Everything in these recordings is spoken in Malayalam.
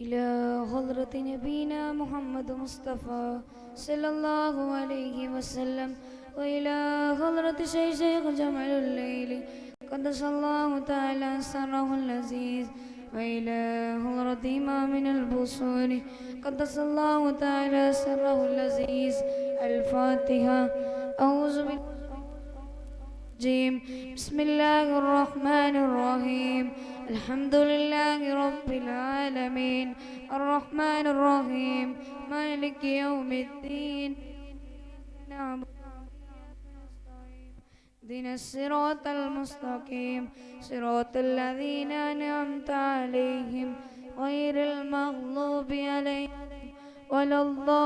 إلى حضرة نبينا محمد مصطفى صلى الله عليه وسلم وإلى حضرة شيخ شيخ جمع الليل قدس الله تعالى سره العزيز وإلى حضرة إمامنا البصوري قدس الله تعالى سره العزيز الفاتحة. أعوذ بالله بسم الله الرحمن الرحيم. الحمد لله رب العالمين. الرحمن الرحيم. مالك يوم الدين. نعبد دين الصراط المستقيم. صراط الذين أنعمت عليهم غير المغضوب عليهم ولا الضالين.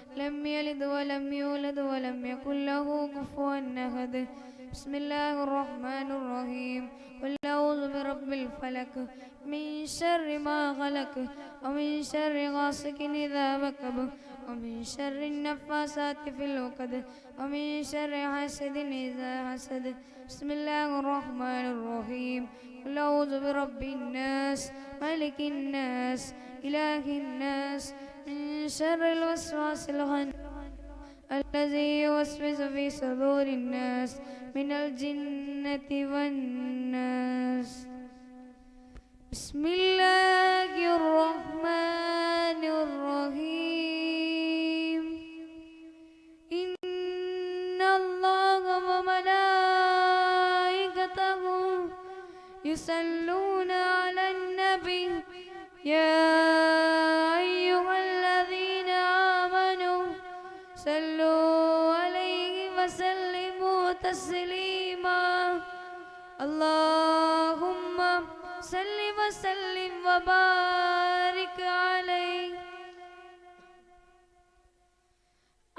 لم يلد ولم يولد ولم يكن له كفوا أحد. بسم الله الرحمن الرحيم. قل أعوذ برب الفلك من شر ما خلق ومن شر غاسق إذا وقب ومن شر النفاسات في العقد ومن شر حاسد إذا حسد. بسم الله الرحمن الرحيم. قل أعوذ برب الناس ملك الناس إله الناس من شر الوسواس الخناس الذي يوسوس في صدور الناس من الجنة والناس.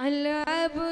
العبد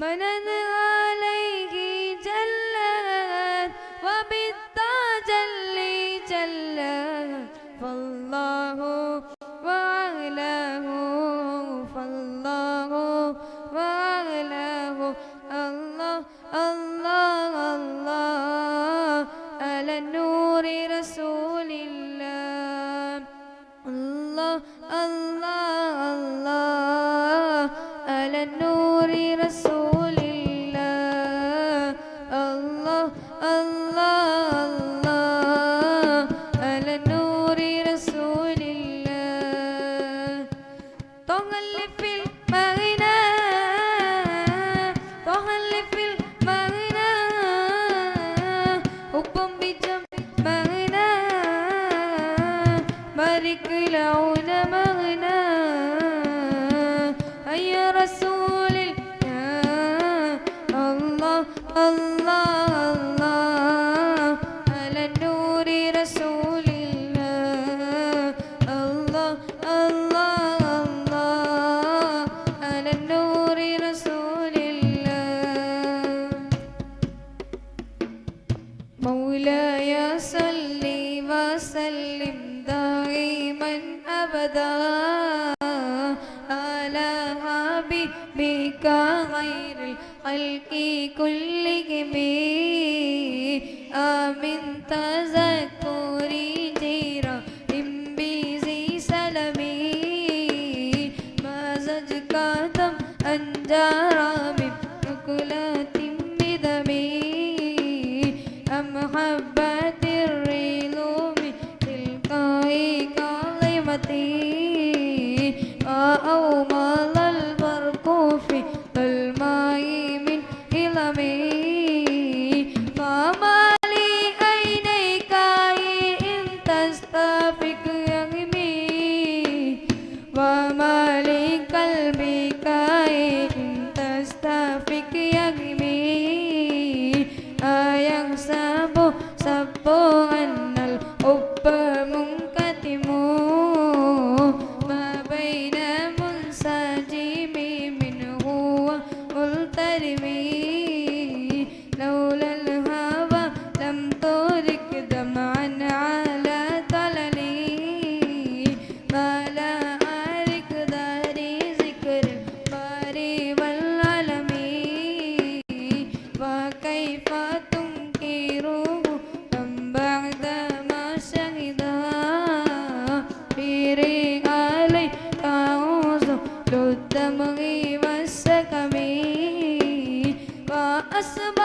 Bana ne? നൽകി കൊൽ कसम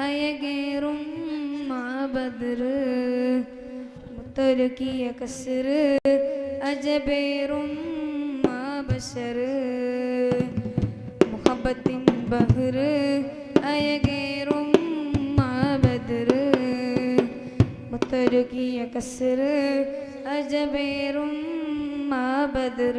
അയകേറും മാബദർ മുത്തൊരുക്കിയ കസർ അജബേറും മാബശർ മുഹബത്തിൻ ബഹർ അയകേറും മാബദർ മുത്തൊരുക്കിയ കസർ അജബേറും മാബദർ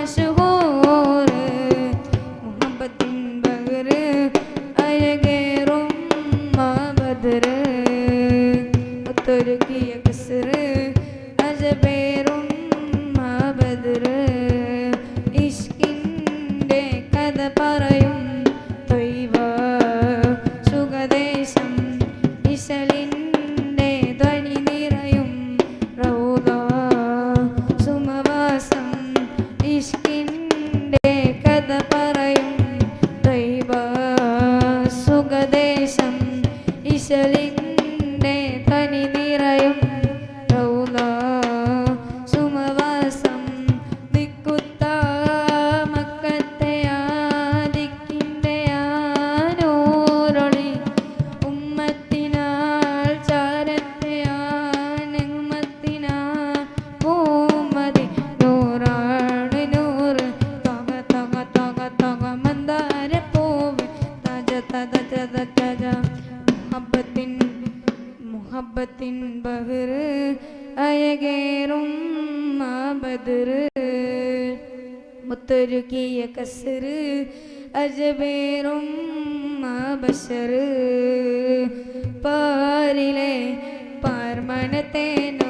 സുഖദേശം ഇശലി നായകേറും ബദറ് മുത്തൊരുക്കിയ കസറ് അജബേറും ബഷറ് പാരിലെ പാർമണത്തേന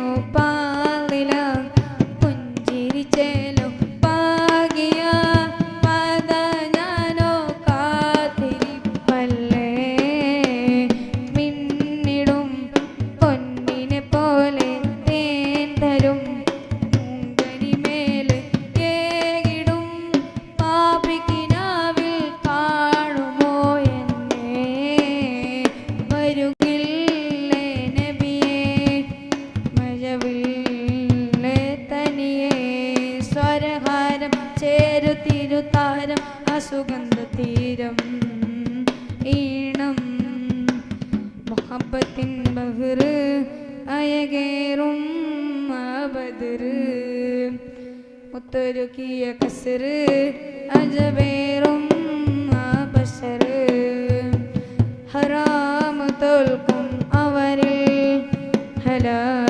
ولا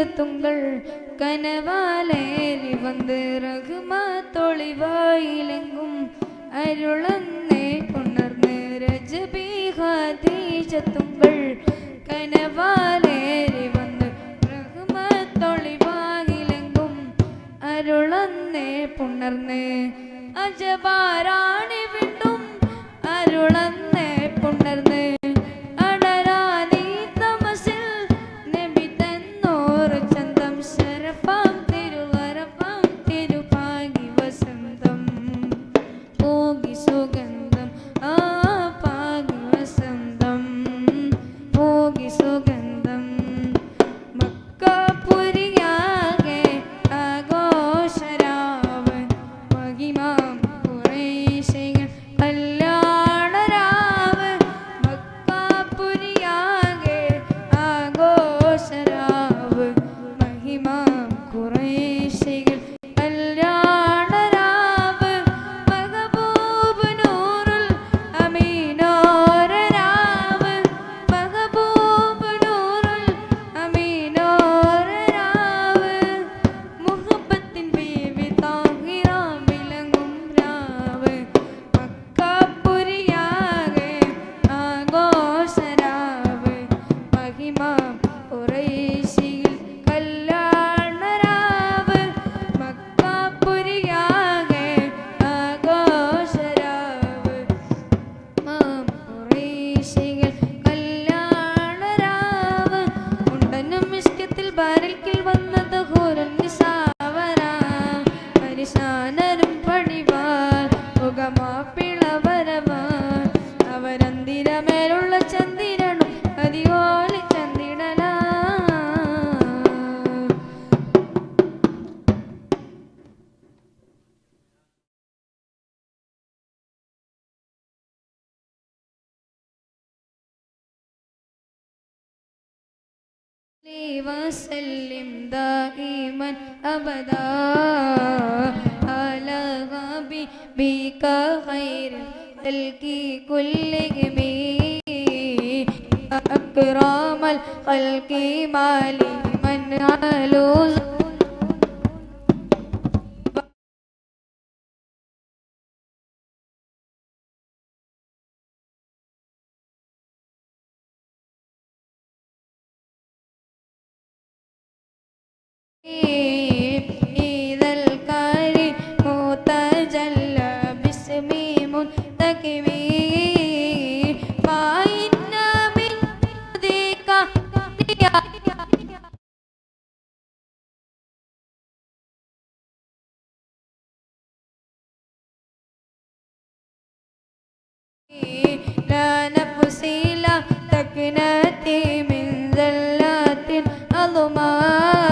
നെഞ്ചത്തുങ്കൾ കനവാലേലി വന്ന് രഘുമാ തൊളിവായിലെങ്കും അരുളന്നേ കൊണർന്ന് രജബീഹാ തീജത്തുങ്കൾ കനവാലേലി വന്ന് രഘുമ തൊളിവായിലെങ്കും അരുളന്നേ പുണർന്ന് അജബാരാണിവിടെ وسلم دائما أبدا على حبيبك خير الخلق كلهم أكرم الخلق مالي من علوز إذا الكاري متجلى باسم منتكبي فإن من ذيك لا نفسي لا تكنتي من ذلات أظمار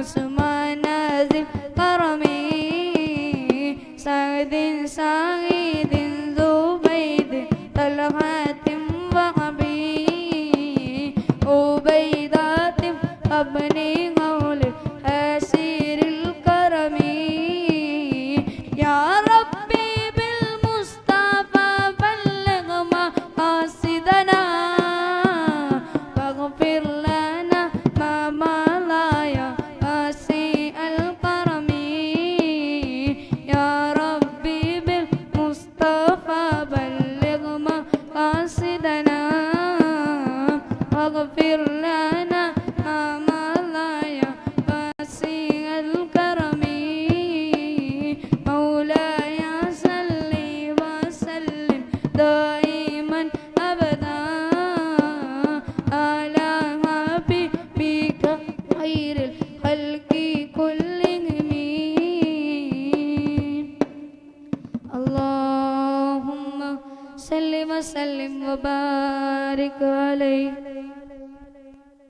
حسن نازل كرمي سعد سعيد ذو بيد طلحة وأبي عبيدة أبني